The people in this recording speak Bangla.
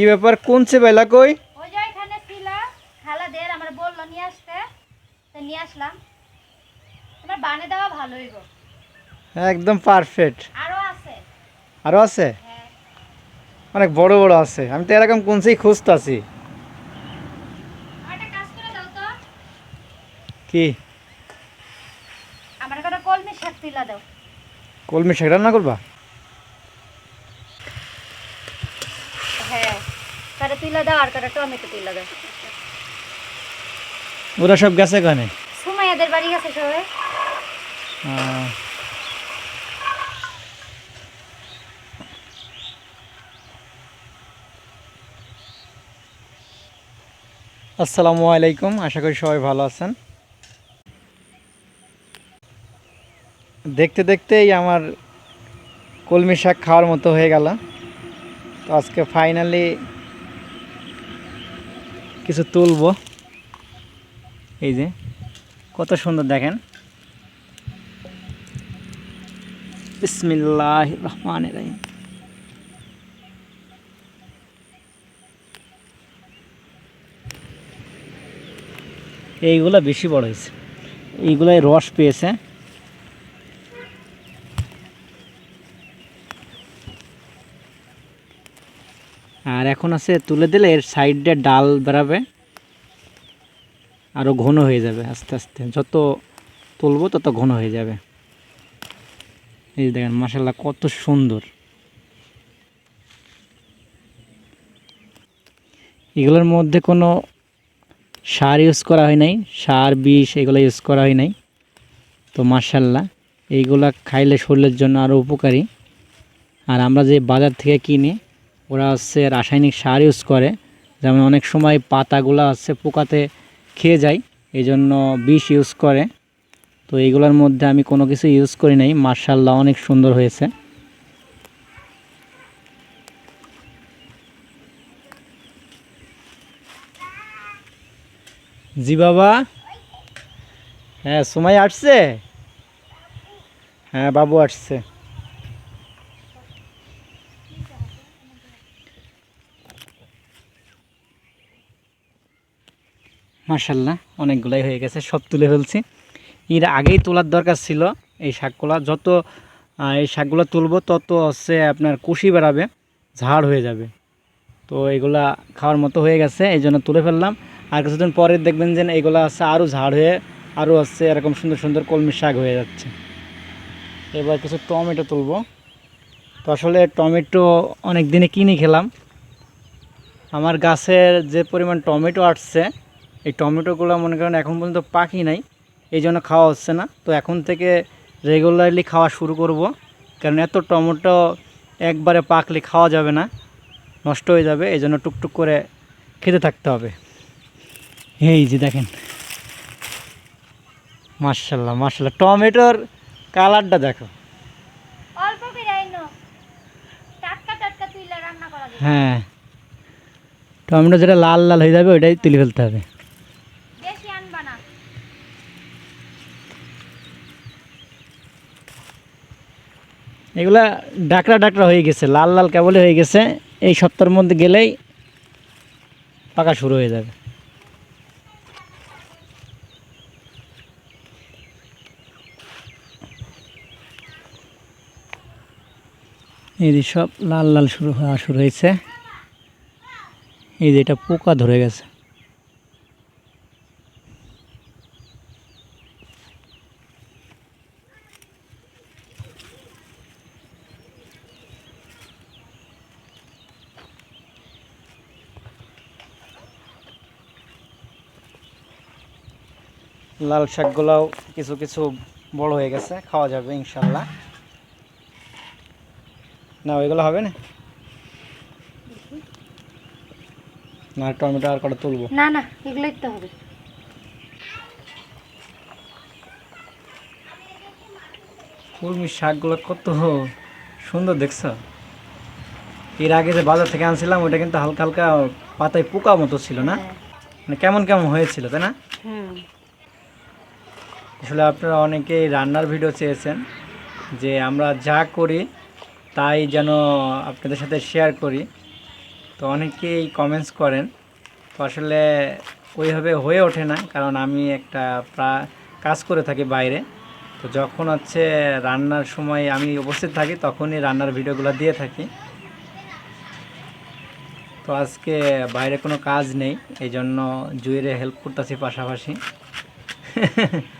কি ব্যাপার? কোন সে বেলা কই? ওই যে এখানে ছিল। খালাদের আমার বলল নিয়ে আসতে। তো নিয়ে আসলাম। তোমার বানে দেওয়া ভালোই গো একদম পারফেক্ট আরও আছে। হ্যাঁ। অনেক বড় বড় আছে। আমি তো এরকম কোন সেই খুঁজতাছি। কি? আমার কলমি শাক তুলা দাও। কলমি শাক রান্না করবা হ্যাঁ কাটা তুলা দাও আর কাটা টমেটো তুলা দাও। ওরা সব গেছে কানে? সুমাইয়াদের বাড়ি গেছে সবাই। আসসালামু আলাইকুম আশা করি সবাই ভালো আছেন। দেখতে দেখতেই আমার কলমি শাক খাওয়ার মতো হয়ে গেল। তো আজকে ফাইনালি কিছু তুলবো। এই যে, কত সুন্দর দেখেন। বিসমিল্লাহ রহমান রহিম। এইগুলো বেশি বড় হয়েছে। এইগুলাই রস পেয়েছে। আর এখন আছে, তুলে দিলে এর সাইডে ডাল বেরাবে আরও ঘন হয়ে যাবে আস্তে আস্তে। যত তুলবো তত ঘন হয়ে যাবে। এই দেখেন মাসাল্লাহ কত সুন্দর। এগুলোর মধ্যে কোনো সার ইউজ করা হয় নাই, সার, বিষ এগুলো ইউজ করা হয় নাই। তো মার্শাল্লাহ এইগুলা খাইলে শরীরের জন্য আরও উপকারী। আর আমরা যে বাজার থেকে কিনি ওরা হচ্ছে রাসায়নিক সার ইউজ করে। যেমন অনেক সময় পাতাগুলো হচ্ছে পোকাতে খেয়ে যায় এই জন্য বিষ ইউজ করে। তো এইগুলোর মধ্যে আমি কোনো কিছু ইউজ করি নাই মার্শাল্লাহ অনেক সুন্দর হয়েছে। জি বাবা। হ্যাঁ সময় আসছে? হ্যাঁ বাবু আসছে। মার্শাল্লাহ অনেকগুলাই হয়ে গেছে, সব তুলে ফেলছি। এর আগেই তোলার দরকার ছিল এই শাকগুলা। যত এই শাকগুলো তুলবো, তত হচ্ছে আপনার কুশি বেড়াবে, ঝাড় হয়ে যাবে। তো এগুলা খাওয়ার মতো হয়ে গেছে, এই জন্য তুলে ফেললাম। আর কিছুদিন পরে দেখবেন যে এগুলো আছে আরও ঝাড় হয়ে আরও হচ্ছে এরকম সুন্দর সুন্দর কলমি শাক হয়ে যাচ্ছে। এবার কিছু টমেটো তুলবো। তো আসলে টমেটো অনেক দিনে কিনে খেলাম। আমার গাছের যে পরিমাণ টমেটো আসছে এই টমেটোগুলো মনে করেন এখন পর্যন্ত পাকি নাই এই জন্য খাওয়া হচ্ছে না। তো এখন থেকে রেগুলারলি খাওয়া শুরু করব কারণ এত টমেটো একবারে পাকলে খাওয়া যাবে না নষ্ট হয়ে যাবে এই জন্য টুকটুক করে খেতে থাকতে হবে। এই যে দেখেন। মার্শাল্লাহ মার্শাল্লাহ টমেটোর কালারটা দেখো। হ্যাঁ। টমেটো যেটা লাল লাল হয়ে যাবে ওইটাই তুলে ফেলতে হবে বেশি আনবা না এগুলা ডাকরা ডাকরা হয়ে গেছে, লাল লাল কেবলই হয়ে গেছে। এই সপ্তাহের মধ্যে গেলেই পাকা শুরু হয়ে যাবে। এই যে সব লাল লাল শুরু হওয়া শুরু হয়েছে। এই যে এটা পোকা ধরে গেছে। লাল শাকগুলাও কিছু কিছু বড় হয়ে গেছে খাওয়া যাবে ইনশাল্লাহ না ওইগুলো হবে না? না টমেটো আর কটা তুলবো। না না এগুলোই তো হবে। কলমি শাকগুলো কত সুন্দর দেখছ? এর আগে যে বাজার থেকে আনছিলাম ওটা কিন্তু হালকা হালকা পাতায় পোকা মতো ছিল না? হ্যাঁ। মানে কেমন কেমন হয়েছিল তাই না? হুম। আসলে আপনারা অনেকেই রান্নার ভিডিও চেয়েছেন যে আমরা যা করি তাই যেন আপনাদের সাথে শেয়ার করি। তো অনেকেই কমেন্টস করেন। তো আসলে ওইভাবে হয়ে ওঠে না, কারণ আমি একটা কাজ করে থাকি বাইরে। তো যখন হচ্ছে রান্নার সময় আমি উপস্থিত থাকি, তখনই রান্নার ভিডিওগুলো দিয়ে থাকি। তো আজকে বাইরে কোনো কাজ নেই এই জন্য জুয়েরে হেল্প করতেছি পাশাপাশি।